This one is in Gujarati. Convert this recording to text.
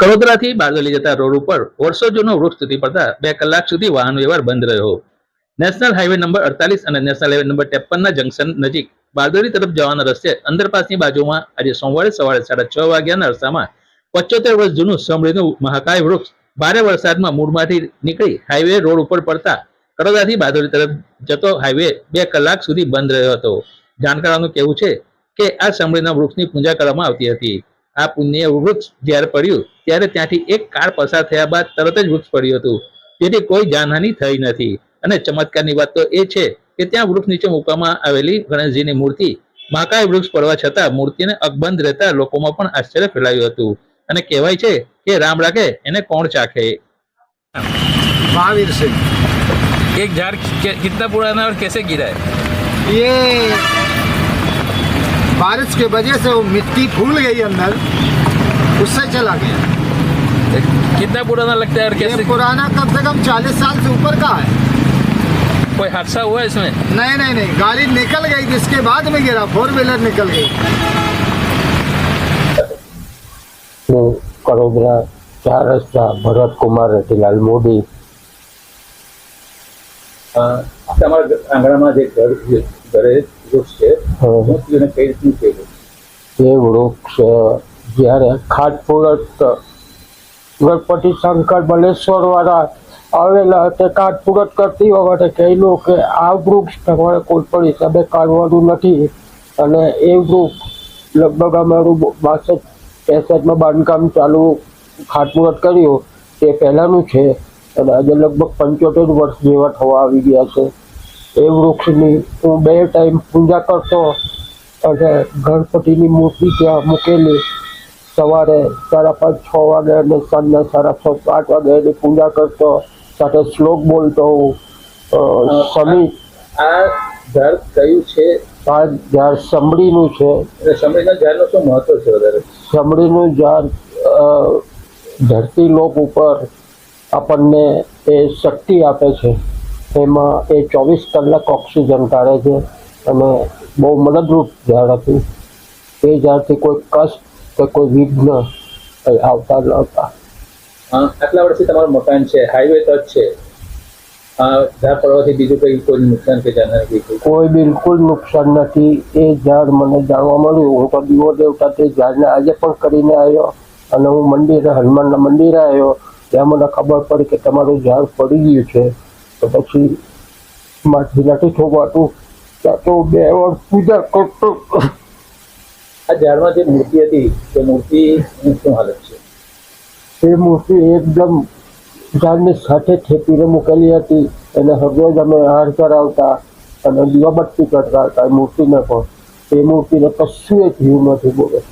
કડોદરાથી બારદોલી જતા રોડ ઉપર વર્ષો જૂનો વૃક્ષ તૂટી પડતા બે કલાક સુધી વાહન વ્યવહાર બંધ રહ્યો. નેશનલ હાઈવે નંબર અડતાલીસ અને નેશનલ હાઈવે નંબર ત્રેપનના જંકશન નજીક બારદોલી તરફ જવાના રસ્તે અંડરપાસની બાજુમાં આજે સોમવારે સવારે સાડા છ વાગ્યાના અરસામાં પચોતેર વર્ષ જૂનું સમૃદ્ધનું મહાકાય વૃક્ષ ભારે વરસાદમાં મૂળમાંથી નીકળી હાઈવે રોડ ઉપર પડતા કડોદરાથી બારદોલી તરફ જતો હાઈવે બે કલાક સુધી બંધ રહ્યો હતો. જાણકારોનું કહેવું છે કે આ સમૃદ્ધના વૃક્ષની પૂજા કરવામાં આવતી હતી. આ પુણ્ય વૃક્ષ જ્યારે પડ્યું ત્યારે ત્યાંથી એક કાર પસાર થયા બાદ તરત જ વૃક્ષ પડ્યું હતું. જેથી કોઈ જાનહાનિ થઈ નથી. અને ચમત્કારની વાત તો એ છે કે ત્યાં વૃક્ષ નીચે મૂકવામાં આવેલી ગણેશજીની મૂર્તિ મહાકાય વૃક્ષ પડવા છતાં મૂર્તિને અકબંધ રહેતા લોકોમાં પણ આશ્ચર્ય ફેલાયું હતું. અને કહેવાય છે કે રામ રાખે એને કોણ ચાખે? મહાવીર સિંહ. એક ઝાડ કિतना पुराना और कैसे गिरा है ये बारिश के वजह से वो मिट्टी फूल उससे चला गया कितना पुराना लगता है और ये पुराना कम से कम चालीस साल से ऊपर का है कोई हादसा हुआ इसमें नहीं नहीं नहीं गाड़ी निकल गई जिसके बाद में गिरा फोर व्हीलर निकल गई હું કડોદરા ચાર રસ્તા ભરત કુમાર રતિલાલ મોદી તમારા આંગણામાં જે ઘર જે ઘરે વૃક્ષ છે હા. શું થયું અને કઈ રીતનું થયું તે વૃક્ષ જ્યારે ખાટપુરત ગણપતિ શંકર બલેશ્વરવાળા આવેલા તે ખાટપુરત કરતી વખતે કહેલું કે આ વૃક્ષ તમારે કોઈ પણ હિસાબે કાઢવાનું નથી. અને એ વૃક્ષ લગભગ અમારું બાસઠ, પેસઠમાં બાંધકામ ચાલુ ખાટમુહૂર્ત કર્યું. તે પહેલાંનું છે. અને આજે લગભગ પંચોતેર વર્ષ જેવા થવા આવી ગયા છે. એ વૃક્ષની હું બે ટાઈમ પૂજા કરતો અને ગણપતિની મૂર્તિ ત્યાં મૂકેલી. સવારે સાડા પાંચ છ વાગે અને સાંજના સાડા છ આઠ વાગે એની પૂજા કરતો સાથે શ્લોક બોલતો હું સમી આ ઝાડ કયું છે? આ ઝાડ સમડીનું છે. એટલે સમડીના ઝાડનું શું મહત્વ છે વધારે? સમડીનું ઝાડ ધરતી લોક ઉપર આપણને એ શક્તિ આપે છે. એમાં એ ચોવીસ કલાક ઓક્સિજન કાઢે છે અને બહુ મદદરૂપ ઝાડ હતું. એ ઝાડથી કોઈ કષ્ટ કે કોઈ વિઘ્ન કંઈ આવતા નહોતા હા, આટલા વર્ષથી તમારું મકાન છે હાઈવે ટચ છે. ઝાડ પડવાથી બીજું કઈ કોઈ નુકસાન કે જાનહાની કોઈ બિલકુલ નુકસાન નથી. એ ઝાડ મને જાણવા મળ્યું. હું તો દીવો દેવતા તે ઝાડને આજે પણ કરીને આવ્યો અને હું મંદિરે હનુમાનના મંદિરે આવ્યો. ત્યાં મને ખબર પડી કે તમારું ઝાડ પડી ગયું છે. તો પછી માથી નથી થોભાતું ત્યાં તો બે વાર પૂજા કરતો આ ઝાડમાં જે મૂર્તિ હતી, તે મૂર્તિની શું હાલત છે? એ મૂર્તિ એકદમ ઝાડની સાથે થેપીને મૂકેલી હતી. એને હરરોજ અમે હાર કરાવતા અને દીવાબત્તી કરતા હતા. મૂર્તિને પણ. એ મૂર્તિને કશું એ થયું નથી બોલે.